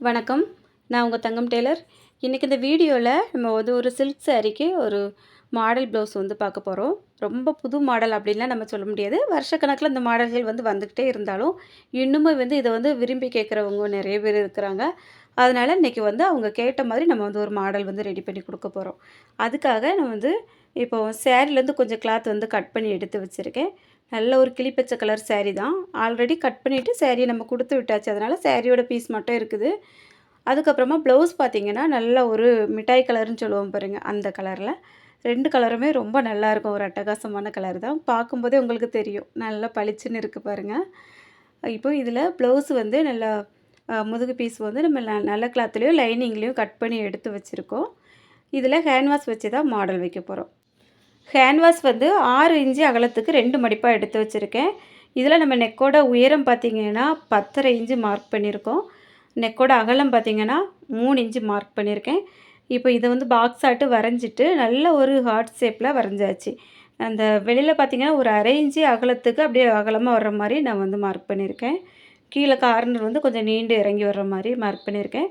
வணக்கம். நான் உங்கள் தங்கம் டெய்லர். இன்றைக்கி இந்த வீடியோவில் நம்ம வந்து ஒரு சில்க் சாரீக்கு ஒரு மாடல் ப்ளவுஸ் வந்து பார்க்க போகிறோம் ரொம்ப புது மாடல் அப்படின்லாம் நம்ம சொல்ல முடியாது. வருஷக்கணக்கில் இந்த மாடல்கள் வந்து வந்துக்கிட்டே இருந்தாலும் இன்னுமே வந்து இதை வந்து விரும்பி கேட்குறவங்க நிறைய பேர் இருக்கிறாங்க. அதனால் இன்றைக்கி வந்து அவங்க கேட்ட மாதிரி நம்ம வந்து ஒரு மாடல் வந்து ரெடி பண்ணி கொடுக்க போகிறோம் அதுக்காக நான் வந்து இப்போது சேரீலேருந்து கொஞ்சம் கிளாத் வந்து கட் பண்ணி எடுத்து வச்சுருக்கேன். நல்ல ஒரு கிளிப்பச்சை கலர் சேரீ தான். ஆல்ரெடி கட் பண்ணிவிட்டு சேரீயை நம்ம கொடுத்து விட்டாச்சு. அதனால் சேரீயோட பீஸ் மட்டும் இருக்குது. அதுக்கப்புறமா ப்ளவுஸ் பார்த்தீங்கன்னா நல்ல ஒரு மிட்டாய் கலர்னு சொல்லுவோம் பாருங்கள் அந்த கலரில் ரெண்டு கலருமே ரொம்ப நல்லாயிருக்கும் ஒரு அட்டகாசமான கலர் தான். பார்க்கும்போதே உங்களுக்கு தெரியும். நல்லா பளிச்சுன்னு இருக்குது பாருங்கள் இப்போ இதில் ப்ளவுஸ் வந்து நல்லா முதுகு பீஸ் வந்து நம்ம ந- நல்ல கிளாத்துலேயும் லைனிங்லேயும் கட் பண்ணி எடுத்து வச்சுருக்கோம். இதில் ஹேண்ட் வாஷ் வச்சு தான் மாடல் வைக்க போகிறோம் ஹேண்ட்வாஷ் வந்து ஆறு இன்ச்சு அகலத்துக்கு ரெண்டு மடிப்பாக எடுத்து வச்சுருக்கேன். இதில் நம்ம நெக்கோட உயரம் பார்த்தீங்கன்னா பத்தரை இன்ச்சு மார்க் பண்ணியிருக்கோம். நெக்கோட அகலம் பார்த்தீங்கன்னா மூணு இன்ச்சு மார்க் பண்ணியிருக்கேன். இப்போ இதை வந்து பாக்ஸ் ஆட்டு வரைஞ்சிட்டு நல்ல ஒரு ஹார்ட் ஷேப்பில் வரைஞ்சாச்சு. அந்த வெளியில் பார்த்திங்கன்னா ஒரு அரை இன்ச்சு அகலத்துக்கு அப்படியே அகலமாக வர்ற மாதிரி நான் வந்து மார்க் பண்ணியிருக்கேன். கீழே கார்னர் வந்து கொஞ்சம் நீண்டு இறங்கி வர்ற மாதிரி மார்க் பண்ணியிருக்கேன்.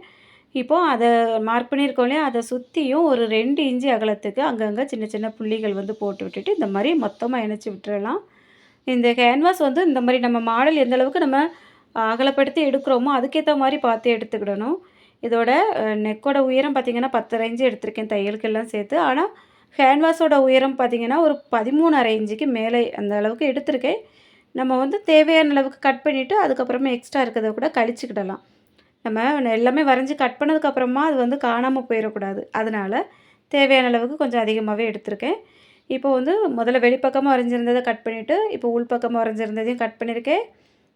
இப்போது அதை மார்க் பண்ணியிருக்கோம் இல்லையா? அதை சுற்றியும் ஒரு ரெண்டு இன்ச்சு அகலத்துக்கு அங்கங்கே சின்ன சின்ன புள்ளிகள் வந்து போட்டு விட்டுட்டு இந்த மாதிரி மொத்தமாக இணைச்சி விட்டுறலாம். இந்த கேன்வாஸ் வந்து இந்த மாதிரி நம்ம மாடல் எந்த அளவுக்கு நம்ம அகலப்படுத்தி எடுக்கிறோமோ அதுக்கேற்ற மாதிரி பார்த்து எடுத்துக்கிடணும். இதோட நெக்கோட உயரம் பார்த்திங்கன்னா பத்தரை இன்ச்சு எடுத்திருக்கேன் தையலுக்கெல்லாம் சேர்த்து. ஆனால் ஹேண்ட்வாஷோட உயரம் பார்த்திங்கன்னா ஒரு பதிமூணு அரை இன்ச்சுக்கு மேலே அந்த அளவுக்கு எடுத்திருக்கேன். நம்ம வந்து தேவையான அளவுக்கு கட் பண்ணிவிட்டு அதுக்கப்புறமா எக்ஸ்ட்ரா இருக்கிறத கூட கழிச்சுக்கிடலாம். நம்ம எல்லாமே வரைஞ்சி கட் பண்ணதுக்கப்புறமா அது வந்து காணாமல் போயிடக்கூடாது. அதனால் தேவையான அளவுக்கு கொஞ்சம் அதிகமாகவே எடுத்திருக்கேன். இப்போ வந்து முதல்ல வெளிப்பக்கமாக வரைஞ்சிருந்ததை கட் பண்ணிவிட்டு இப்போ உள்பக்கமாக வரைஞ்சிருந்ததையும் கட் பண்ணியிருக்கேன்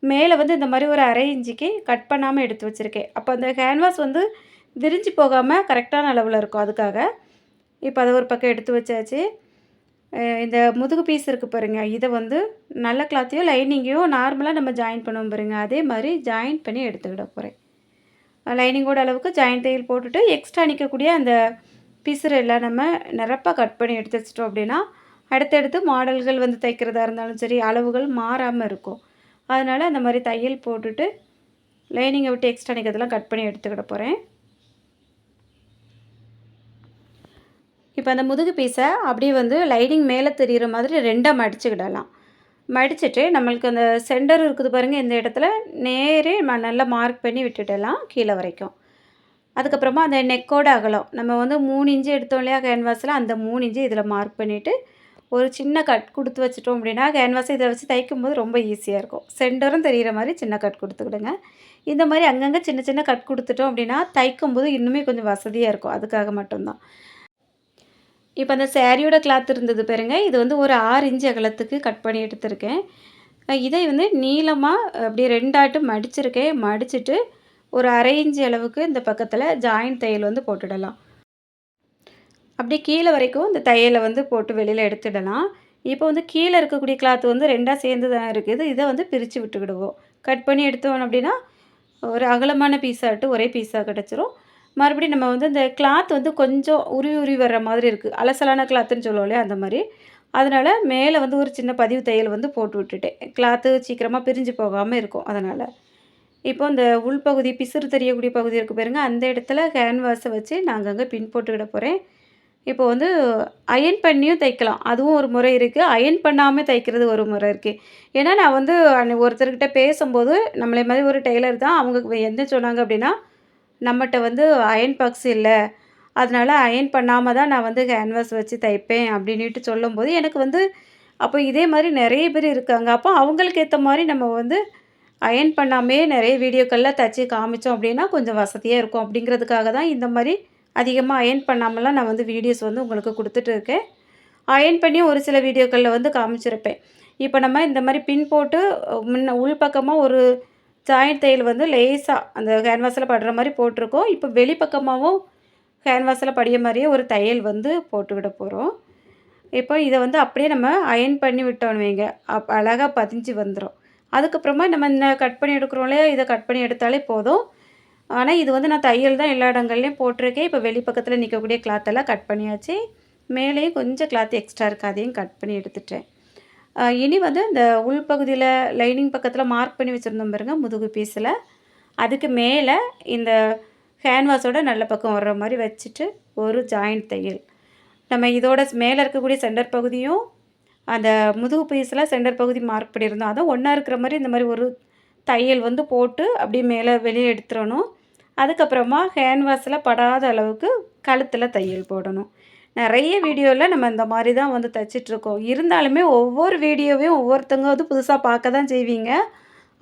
மேலே வந்து இந்த மாதிரி ஒரு அரை இஞ்சிக்கு கட் பண்ணாமல் எடுத்து வச்சுருக்கேன். அப்போ அந்த கேன்வாஸ் வந்து விரிஞ்சு போகாமல் கரெக்டான அளவில் இருக்கும் அதுக்காக. இப்போ அதை ஒரு பக்கம் எடுத்து வச்சாச்சு. இந்த முதுகு பீஸ் இருக்குது பாருங்க. இதை வந்து நல்ல கிளாத்தையோ லைனிங்கையும் நார்மலாக நம்ம ஜாயின் பண்ணுவோம் பாருங்க. அதே மாதிரி ஜாயின் பண்ணி எடுத்துக்கிட போகிறேன் லைனிங்கோட அளவுக்கு ஜாயின் தையல் போட்டுட்டு எக்ஸ்ட்ரா நிற்கக்கூடிய அந்த பிசுறு எல்லாம் நம்ம நிரப்பாக கட் பண்ணி எடுத்து வச்சிட்டோம் அப்படின்னா அடுத்தடுத்து மாடல்கள் வந்து தைக்கிறதா இருந்தாலும் சரி அளவுகள் மாறாமல் இருக்கும். அதனால் அந்த மாதிரி தையல் போட்டுட்டு லைனிங்கை விட்டு எக்ஸ்ட்ரா நிற்கிறதெல்லாம் கட் பண்ணி எடுத்துக்கிட போகிறேன் இப்போ அந்த முதுகு பீஸை அப்படியே வந்து லைனிங் மேலே தெரிகிற மாதிரி ரெண்டாக மடிச்சுக்கிடலாம். மடிச்சிட்டு நம்மளுக்கு அந்த சென்டர் இருக்குது பாருங்கள் இந்த இடத்துல நேரே ம- நல்லா மார்க் பண்ணி விட்டுடலாம் கீழே வரைக்கும். அதுக்கப்புறமா அந்த நெக்கோட அகலம் நம்ம வந்து மூணு இன்ச்சு எடுத்தோம் இல்லையா கேன்வாஸில் அந்த மூணு இன்ச்சு இதில் மார்க் பண்ணிவிட்டு ஒரு சின்ன கட் கொடுத்து வச்சிட்டோம் அப்படின்னா கேன்வாஸை இதை வச்சு தைக்கும்போது ரொம்ப ஈஸியாக இருக்கும். சென்டரும் தெரிகிற மாதிரி சின்ன கட் கொடுத்துக்கிடுங்க. இந்த மாதிரி அங்கங்கே சின்ன சின்ன கட் கொடுத்துட்டோம் அப்படின்னா தைக்கும்போது இன்னுமே கொஞ்சம் வசதியாக இருக்கும். அதுக்காக மட்டும்தான். இப்போ அந்த சேரீயோட கிளாத் இருந்தது பாருங்க. இது வந்து ஒரு ஆறு இன்ச் அகலத்துக்கு கட் பண்ணி எடுத்திருக்கேன். இதை வந்து நீளமாக அப்படியே ரெண்டாட்டு மடிச்சிருக்கேன். மடிச்சுட்டு ஒரு அரை இன்ச்சு அளவுக்கு இந்த பக்கத்தில் ஜாயின் தையல் வந்து போட்டுடலாம். அப்படியே கீழே வரைக்கும் இந்த தையலை வந்து போட்டு வெளியில் எடுத்துடலாம். இப்போ வந்து கீழே இருக்கக்கூடிய கிளாத் வந்து ரெண்டாக சேர்ந்து தான் இருக்குது. இதை வந்து பிரித்து விட்டுக்கிடுவோம். கட் பண்ணி எடுத்தோம் அப்படின்னா ஒரு அகலமான பீஸாட்டு ஒரே பீஸாக கிடச்சிரும். மறுபடியும் நம்ம வந்து இந்த கிளாத் வந்து கொஞ்சம் உருவி உருவி வர்ற மாதிரி இருக்குது அலசலான கிளாத்துன்னு சொல்லுவோம் இல்லையா அந்த மாதிரி. அதனால் மேலே வந்து ஒரு சின்ன பதிவு தையல் வந்து போட்டு விட்டுட்டேன். கிளாத்து சீக்கிரமாக பிரிஞ்சு போகாமல் இருக்கும் அதனால். இப்போ இந்த உள்பகுதி பிசுறு தெரியக்கூடிய பகுதி இருக்குது பாருங்க. அந்த இடத்துல கேன்வாஸை வச்சு நாங்கள் அங்கே பின் போட்டுக்கிட போகிறேன் இப்போ வந்து அயன் பண்ணியும் தைக்கலாம். அதுவும் ஒரு முறை இருக்குது அயன் பண்ணாமல் தைக்கிறது ஒரு முறை இருக்குது ஏன்னா நான் வந்து அன்னை- ஒருத்தர்கிட்ட பேசும்போது நம்மளை மாதிரி ஒரு டெய்லர் தான். அவங்க என்ன சொன்னாங்க அப்படின்னா நம்மகிட்ட வந்து அயன் பாக்ஸ் இல்லை. அதனால் அயன் பண்ணாமல் தான் நான் வந்து கேன்வாஸ் வச்சு தைப்பேன் அப்படின்ட்டு சொல்லும்போது எனக்கு வந்து அப்போ இதே மாதிரி நிறைய பேர் இருக்காங்க. அப்போ அவங்களுக்கு ஏற்ற மாதிரி நம்ம வந்து அயன் பண்ணாமே நிறைய வீடியோக்களில் தச்சு காமிச்சோம் அப்படின்னா கொஞ்சம் வசதியாக இருக்கும். அப்படிங்கிறதுக்காக தான் இந்த மாதிரி அதிகமாக அயன் பண்ணாமலாம் நான் வந்து வீடியோஸ் வந்து உங்களுக்கு கொடுத்துட்டு இருக்கேன். அயன் பண்ணி ஒரு சில வீடியோக்களில் வந்து காமிச்சிருப்பேன். இப்போ நம்ம இந்த மாதிரி பின் போட்டு முன்ன உள்பக்கமாக ஒரு ஜாயிண்ட் தையல் வந்து லேசாக அந்த கேன்வாஸில் படுற மாதிரி போட்டிருக்கோம். இப்போ வெளிப்பக்கமாகவும் கேன்வாஸில் படிய மாதிரியே ஒரு தையல் வந்து போட்டுக்கிட போகிறோம் இப்போ இதை வந்து அப்படியே நம்ம அயன் பண்ணி விட்டோன்னு வைங்க. அப் அழகாக பதிஞ்சு வந்துடும் அதுக்கப்புறமா நம்ம இந்த கட் பண்ணி எடுக்கிறோம் இதை கட் பண்ணி எடுத்தாலே போதும். ஆனால் இது வந்து நான் தையல் தான் எல்லா இடங்கள்லையும் போட்டிருக்கேன். இப்போ வெளிப்பக்கத்தில் நிற்கக்கூடிய கிளாத்தெல்லாம் கட் பண்ணியாச்சு. மேலேயும் கொஞ்சம் கிளாத் எக்ஸ்ட்ரா இருக்காதையும் கட் பண்ணி எடுத்துட்டேன். இனி வந்து இந்த உள்பகுதியில் லைனிங் பக்கத்தில் மார்க் பண்ணி வச்சுருந்தோம் பாருங்க முதுகு பீஸில் அதுக்கு மேலே இந்த ஹேண்ட்வாஷோட நல்ல பக்கம் வர்ற மாதிரி வச்சுட்டு ஒரு ஜாயிண்ட் தையல். நம்ம இதோட மேலே இருக்கக்கூடிய சென்டர் பகுதியும் அந்த முதுகு பீஸில் சென்டர் பகுதி மார்க் பண்ணியிருந்தோம். அதை ஒன்றா இருக்கிற மாதிரி இந்த மாதிரி ஒரு தையல் வந்து போட்டு அப்படியே மேலே வெளியே எடுத்துடணும். அதுக்கப்புறமா ஹேண்ட்வாஷில் படாத அளவுக்கு கழுத்தில் தையல் போடணும். நிறைய வீடியோவில் நம்ம இந்த மாதிரி தான் வந்து தைச்சிட்ருக்கோம். இருந்தாலுமே ஒவ்வொரு வீடியோவையும் ஒவ்வொருத்தங்க வந்து புதுசாக பார்க்க தான் செய்வீங்க.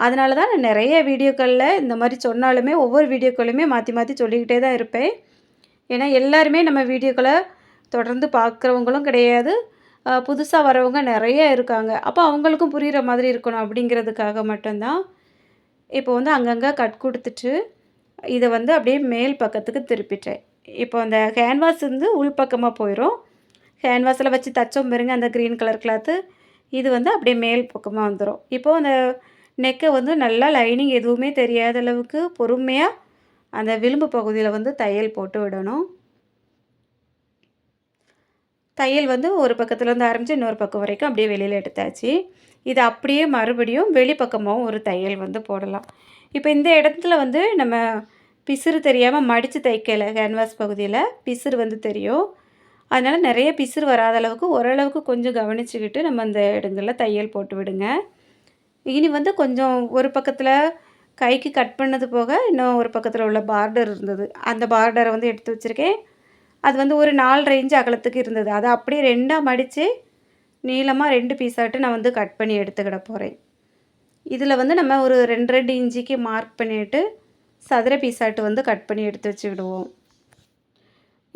அதனால தான் நான் நிறைய வீடியோக்களில் இந்த மாதிரி சொன்னாலுமே ஒவ்வொரு வீடியோக்களையுமே மாற்றி மாற்றி சொல்லிக்கிட்டே தான் இருப்பேன். ஏன்னா எல்லாருமே நம்ம வீடியோக்களை தொடர்ந்து பார்க்குறவங்களும் கிடையாது. புதுசாக வரவங்க நிறைய இருக்காங்க. அப்போ அவங்களுக்கும் புரிகிற மாதிரி இருக்கணும் அப்படிங்கிறதுக்காக மட்டும்தான் இப்போ வந்து அங்கங்கே கட் கொடுத்துட்டு இதை வந்து அப்படியே மேல் பக்கத்துக்கு திருப்பிட்டேன். இப்போ அந்த கேன்வாஸ் வந்து உள்பக்கமாக போயிடும் கேன்வாஸில் வச்சு தச்சோம் பாருங்க அந்த க்ரீன் கலர் கிளாத்து இது வந்து அப்படியே மேல் பக்கமாக வந்துடும் இப்போது அந்த நெக்கை வந்து நல்லா லைனிங் எதுவுமே தெரியாத அளவுக்கு பொறுமையாக அந்த விளிம்பு பகுதியில் வந்து தையல் போட்டு விடணும். தையல் வந்து ஒரு பக்கத்துலேருந்து ஆரம்பித்து இன்னொரு பக்கம் வரைக்கும் அப்படியே வெளியில் எடுத்தாச்சு. இது அப்படியே மறுபடியும் வெளிப்பக்கமாகவும் ஒரு தையல் வந்து போடலாம். இப்போ இந்த இடத்துல வந்து நம்ம பிசுறு தெரியாமல் மடித்து தைக்கலை கேன்வாஸ் பகுதியில். பிசுறு வந்து தெரியும். அதனால் நிறைய பிசுறு வராத அளவுக்கு ஓரளவுக்கு கொஞ்சம் கவனிச்சுக்கிட்டு நம்ம அந்த இடங்களில் தையல் போட்டு விடுங்க. இனி வந்து கொஞ்சம் ஒரு பக்கத்தில் கைக்கு கட் பண்ணது போக இன்னும் ஒரு பக்கத்தில் உள்ள பார்டர் இருந்தது. அந்த பார்டரை வந்து எடுத்து வச்சுருக்கேன். அது வந்து ஒரு நாலு ரேஞ்சு அகலத்துக்கு இருந்தது. அதை அப்படியே ரெண்டாக மடித்து நீளமாக ரெண்டு பீஸாட்டு நான் வந்து கட் பண்ணி எடுத்துக்கிட போகிறேன் இதில் வந்து நம்ம ஒரு ரெண்டு ரெண்டு இன்ச்சிக்கு மார்க் பண்ணிவிட்டு சதுர பீஸாட்டு வந்து கட் பண்ணி எடுத்து வச்சுக்கிடுவோம்.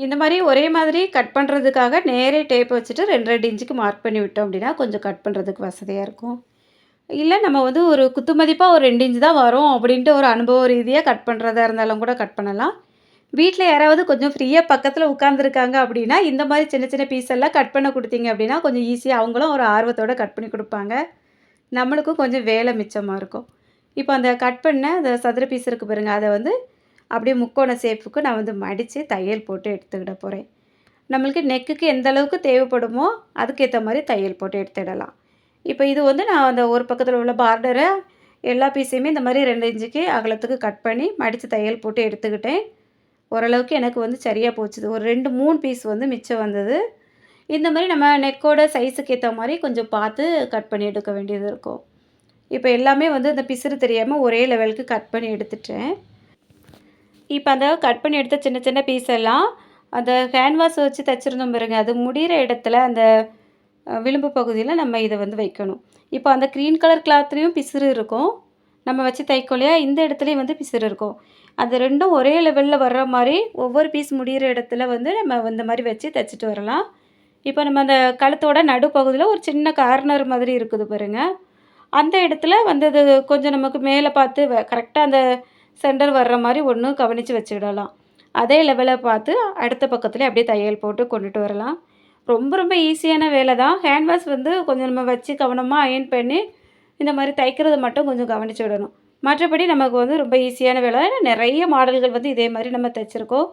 இந்த மாதிரி ஒரே மாதிரி கட் பண்ணுறதுக்காக நேரே டேப் வச்சுட்டு ரெண்டு ரெண்டு இன்ச்சுக்கு மார்க் பண்ணி விட்டோம் அப்படின்னா கொஞ்சம் கட் பண்ணுறதுக்கு வசதியாக இருக்கும். இல்லை நம்ம வந்து ஒரு குத்து மதிப்பாக ஒரு ரெண்டு இன்ச்சு தான் வரும் அப்படின்ட்டு ஒரு அனுபவ ரீதியாக கட் பண்ணுறதா இருந்தாலும் கூட கட் பண்ணலாம். வீட்டில் யாராவது கொஞ்சம் ஃப்ரீயாக பக்கத்தில் உட்காந்துருக்காங்க அப்படின்னா இந்த மாதிரி சின்ன சின்ன பீஸ் எல்லாம் கட் பண்ண கொடுத்தீங்க அப்படின்னா கொஞ்சம் ஈஸியாக அவங்களும் ஒரு ஆர்வத்தோடு கட் பண்ணி கொடுப்பாங்க. நம்மளுக்கும் கொஞ்சம் வேலை மிச்சமாக இருக்கும். இப்போ அந்த கட் பண்ண அந்த சதுர பீஸ் இருக்குது பாருங்கள் அதை வந்து அப்படியே முக்கோண சேப்புக்கு நான் வந்து மடித்து தையல் போட்டு எடுத்துக்கிட போகிறேன் நம்மளுக்கு நெக்குக்கு எந்த அளவுக்கு தேவைப்படுமோ அதுக்கேற்ற மாதிரி தையல் போட்டு எடுத்துடலாம். இப்போ இது வந்து நான் அந்த ஒரு பக்கத்தில் உள்ள பார்டரை எல்லா பீஸையுமே இந்த மாதிரி ரெண்டு இன்ச்சுக்கு அகலத்துக்கு கட் பண்ணி மடித்து தையல் போட்டு எடுத்துக்கிட்டேன். ஓரளவுக்கு எனக்கு வந்து சரியாக போச்சுது. ஒரு ரெண்டு மூணு பீஸ் வந்து மிச்சம் வந்தது. இந்த மாதிரி நம்ம நெக்கோட சைஸுக்கு ஏற்ற மாதிரி கொஞ்சம் பார்த்து கட் பண்ணி எடுக்க வேண்டியது இருக்கும். இப்போ எல்லாமே வந்து அந்த பிசுறு தெரியாமல் ஒரே லெவலுக்கு கட் பண்ணி எடுத்துட்டேன். இப்போ அந்த கட் பண்ணி எடுத்த சின்ன சின்ன பீஸ் எல்லாம் அந்த ஹேண்ட்வாஷ் வச்சு தைச்சிருந்தோம் பாருங்க. அது முடிகிற இடத்துல அந்த விளிம்பு பகுதியில் நம்ம இதை வந்து வைக்கணும். இப்போ அந்த க்ரீன் கலர் கிளாத்லேயும் பிசுறு இருக்கும். நம்ம வச்சு தைக்கோம் இல்லையா? இந்த இடத்துலையும் வந்து பிசுறு இருக்கும். அது ரெண்டும் ஒரே லெவலில் வர்ற மாதிரி ஒவ்வொரு பீஸ் முடிகிற இடத்துல வந்து நம்ம இந்த மாதிரி வச்சு தைச்சிட்டு வரலாம். இப்போ நம்ம அந்த கழுத்தோட நடுப்பகுதியில் ஒரு சின்ன கார்னர் மாதிரி இருக்குது பாருங்கள் அந்த இடத்துல வந்து அது கொஞ்சம் நமக்கு மேலே பார்த்து கரெக்டாக அந்த சென்டர் வர்ற மாதிரி ஒன்று கவனித்து வச்சுக்கிடலாம். அதே லெவலில் பார்த்து அடுத்த பக்கத்துலேயே அப்படியே தையல் போட்டு கொண்டுட்டு வரலாம். ரொம்ப ரொம்ப ஈஸியான வேலை தான். ஹேண்ட் வாஷ் வந்து கொஞ்சம் நம்ம வச்சு கவனமாக அயன் பண்ணி இந்த மாதிரி தைக்கிறது மட்டும் கொஞ்சம் கவனித்து விடணும். மற்றபடி நமக்கு வந்து ரொம்ப ஈஸியான வேலை. நிறைய மாடல்கள் வந்து இதே மாதிரி நம்ம தைச்சிருக்கோம்.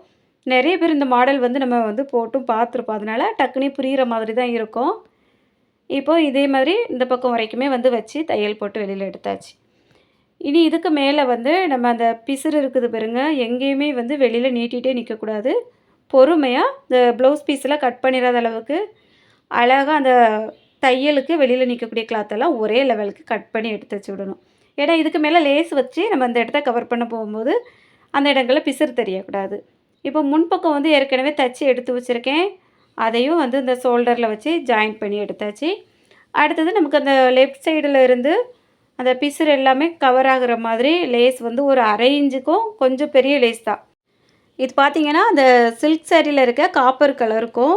நிறைய பேர் இந்த மாடல் வந்து நம்ம வந்து போட்டும் பார்த்துருப்போம். அதனால் டக்குனே புரிகிற மாதிரி தான் இருக்கும். இப்போது இதே மாதிரி இந்த பக்கம் வரைக்குமே வந்து வச்சு தையல் போட்டு வெளியில் எடுத்தாச்சு. இனி இதுக்கு மேலே வந்து நம்ம அந்த பிசுறு இருக்குது பாருங்க எங்கேயுமே வந்து வெளியில் நீட்டிகிட்டே நிற்கக்கூடாது பொறுமையாக இந்த ப்ளவுஸ் பீஸெலாம் கட் பண்ணிடாத அளவுக்கு அழகாக அந்த தையலுக்கு வெளியில் நிற்கக்கூடிய கிளாத்தெல்லாம் ஒரே லெவலுக்கு கட் பண்ணி எடுத்து வச்சு விடணும். ஏன்னா இதுக்கு மேலே லேஸ் வச்சு நம்ம அந்த இடத்த கவர் பண்ண போகும்போது அந்த இடங்களில் பிசுறு தெரியக்கூடாது. இப்போ முன்பக்கம் வந்து ஏற்கனவே தச்சு எடுத்து வச்சுருக்கேன். அதையும் வந்து இந்த ஷோல்டரில் வச்சு ஜாயின் பண்ணி எடுத்தாச்சு. அடுத்தது நமக்கு அந்த லெஃப்ட் சைடில் இருந்து அந்த பிசுறு எல்லாமே கவர் ஆகுற மாதிரி லேஸ் வந்து ஒரு அரை இன்ச்சுக்கும் கொஞ்சம் பெரிய லேஸ் தான். இது பார்த்திங்கன்னா அந்த சில்க் சேரீயில் இருக்க காப்பர் கலருக்கும்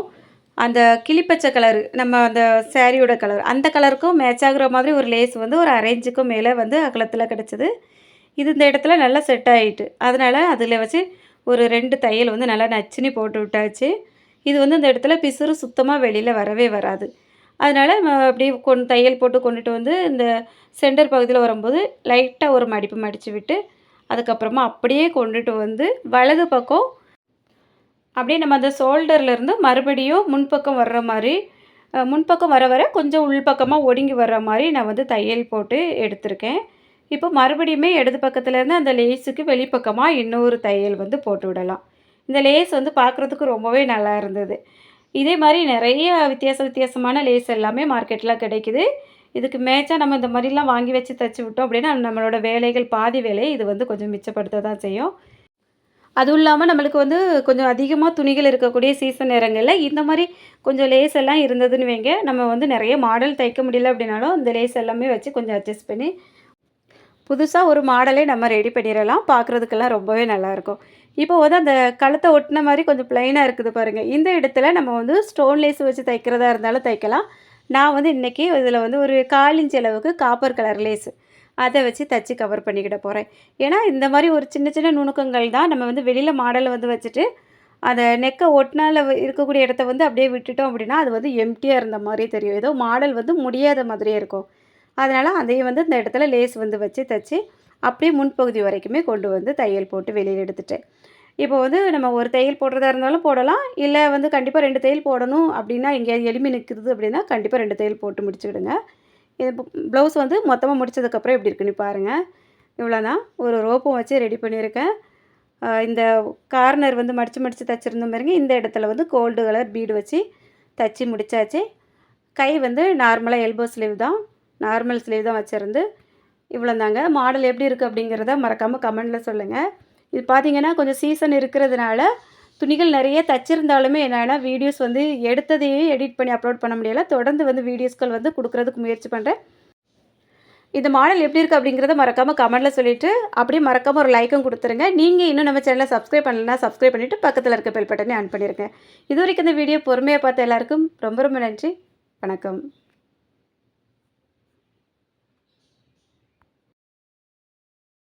அந்த கிளிப்பச்சை கலரு நம்ம அந்த சேரீயோட கலர் அந்த கலருக்கும் மேட்ச் ஆகுற மாதிரி ஒரு லேஸ் வந்து ஒரு அரேஞ்சுக்கும் மேலே வந்து அகலத்தில் கிடச்சிது. இது இந்த இடத்துல நல்லா செட் ஆகிட்டு அதனால் அதில் வச்சு ஒரு ரெண்டு தையல் வந்து நல்லா நச்சுன்னு போட்டு விட்டாச்சு. இது வந்து இந்த இடத்துல பிசுறு சுத்தமாக வெளியில் வரவே வராது. அதனால் அப்படியே கொண்டு தையல் போட்டு கொண்டுட்டு வந்து இந்த சென்டர் பகுதியில் வரும்போது லைட்டாக ஒரு மடிப்பு மடித்து விட்டு அதுக்கப்புறமா அப்படியே கொண்டுட்டு வந்து வலது பக்கம் அப்படியே நம்ம அந்த ஷோல்டர்லேருந்து மறுபடியும் முன்பக்கம் வர்ற மாதிரி முன்பக்கம் வர வர கொஞ்சம் உள்பக்கமாக ஒடுங்கி வர்ற மாதிரி நான் வந்து தையல் போட்டு எடுத்திருக்கேன். இப்போ மறுபடியுமே இடது பக்கத்துலேருந்து அந்த லேஸுக்கு வெளிப்பக்கமாக இன்னொரு தையல் வந்து போட்டு விடலாம். இந்த லேஸ் வந்து பார்க்குறதுக்கு ரொம்பவே நல்லா இருந்தது. இதே மாதிரி நிறைய வித்தியாச வித்தியாசமான லேஸ் எல்லாமே மார்க்கெட்டில் கிடைக்குது. இதுக்கு மேட்சாக நம்ம இந்த மாதிரிலாம் வாங்கி வச்சு தைச்சி விட்டோம் அப்படின்னா நம்மளோட வேலைகள் பாதி வேலையை இது வந்து கொஞ்சம் மிச்சப்படுத்த தான் செய்யும். அதுவும் இல்லாமல் நம்மளுக்கு வந்து கொஞ்சம் அதிகமாக துணிகள் இருக்கக்கூடிய சீசன் நேரங்களில் இந்த மாதிரி கொஞ்சம் லேஸ் எல்லாம் இருந்ததுன்னு வைங்க. நம்ம வந்து நிறைய மாடல் தைக்க முடியல அப்படின்னாலும் இந்த லேஸ் எல்லாமே வச்சு கொஞ்சம் அட்ஜஸ்ட் பண்ணி புதுசாக ஒரு மாடலே நம்ம ரெடி பண்ணிடலாம். பார்க்குறதுக்கெல்லாம் ரொம்பவே நல்லாயிருக்கும் இப்போ வந்து அந்த கழுத்தை ஒட்டின மாதிரி கொஞ்சம் ப்ளைனாக இருக்குது பாருங்கள் இந்த இடத்துல நம்ம வந்து ஸ்டோன் லேஸ் வச்சு தைக்கிறதா இருந்தாலும் தைக்கலாம். நான் வந்து இன்றைக்கி இதில் வந்து ஒரு காலிஞ்சி அளவுக்கு காப்பர் கலர் லேஸ் அதை வச்சு தச்சு கவர் பண்ணிக்கிட போகிறேன் ஏன்னா இந்த மாதிரி ஒரு சின்ன சின்ன நுணுக்கங்கள் தான் நம்ம வந்து வெளியில் மாடலை வந்து வச்சுட்டு அந்த நெக்கை ஒட்டினால இருக்கக்கூடிய இடத்த வந்து அப்படியே விட்டுட்டோம் அப்படின்னா அது வந்து எம்டியாக இருந்த மாதிரி தெரியும். ஏதோ மாடல் வந்து முடியாத மாதிரியே இருக்கும். அதனால் அதையும் வந்து இந்த இடத்துல லேஸ் வந்து வச்சு தைச்சி அப்படியே முன்பகுதி வரைக்குமே கொண்டு வந்து தையல் போட்டு வெளியில் எடுத்துட்டேன். இப்போ வந்து நம்ம ஒரு தையல் போடுறதா இருந்தாலும் போடலாம். இல்லை வந்து கண்டிப்பாக ரெண்டு தையல் போடணும் அப்படின்னா எங்கேயாவது எலும்பி நிற்கிறது அப்படின்னா கண்டிப்பாக ரெண்டு தையல் போட்டு முடிச்சுக்கிடுங்க இது ப்ளவுஸ் வந்து மொத்தமாக முடிச்சதுக்கப்புறம் எப்படி இருக்குன்னு பாருங்கள் இவ்வளோ தான் ஒரு ரோப்பும் வச்சு ரெடி பண்ணியிருக்கேன். இந்த கார்னர் வந்து மடித்து மடித்து தைச்சிருந்தோம் பாருங்க இந்த இடத்துல வந்து கோல்டு கலர் பீடு வச்சு தைச்சி முடித்தாச்சு கை வந்து நார்மலாக எல்போ ஸ்லீவ் தான். நார்மல் ஸ்லீவ் தான் வச்சுருந்து. இவ்வளோ தாங்க மாடல் எப்படி இருக்குது அப்படிங்கிறத மறக்காமல் கமெண்டில் சொல்லுங்கள் இது பார்த்தீங்கன்னா கொஞ்சம் சீசன் இருக்கிறதுனால துணிகள் நிறைய தச்சிருந்தாலுமே என்னென்னா வீடியோஸ் வந்து எடுத்ததையே எடிட் பண்ணி அப்லோட் பண்ண முடியலை. தொடர்ந்து வந்து வீடியோஸ்கள் வந்து கொடுக்குறதுக்கு முயற்சி பண்ணுறேன் இந்த மாடல் எப்படி இருக்குது அப்படிங்கிறத மறக்காமல் கமெண்ட்டில் சொல்லிவிட்டு அப்படியே மறக்காமல் ஒரு லைக்கும் கொடுத்துருங்க. நீங்கள் இன்னும் நம்ம சேனலை சப்ஸ்கிரைப் பண்ணலன்னா சப்ஸ்கிரைப் பண்ணிவிட்டு பக்கத்தில் இருக்க பெல் பட்டனே ஆன் பண்ணியிருக்கேன் இது வரைக்கும் இந்த வீடியோ பொறுமையாக பார்த்த எல்லாருக்கும் ரொம்ப ரொம்ப நன்றி. வணக்கம்.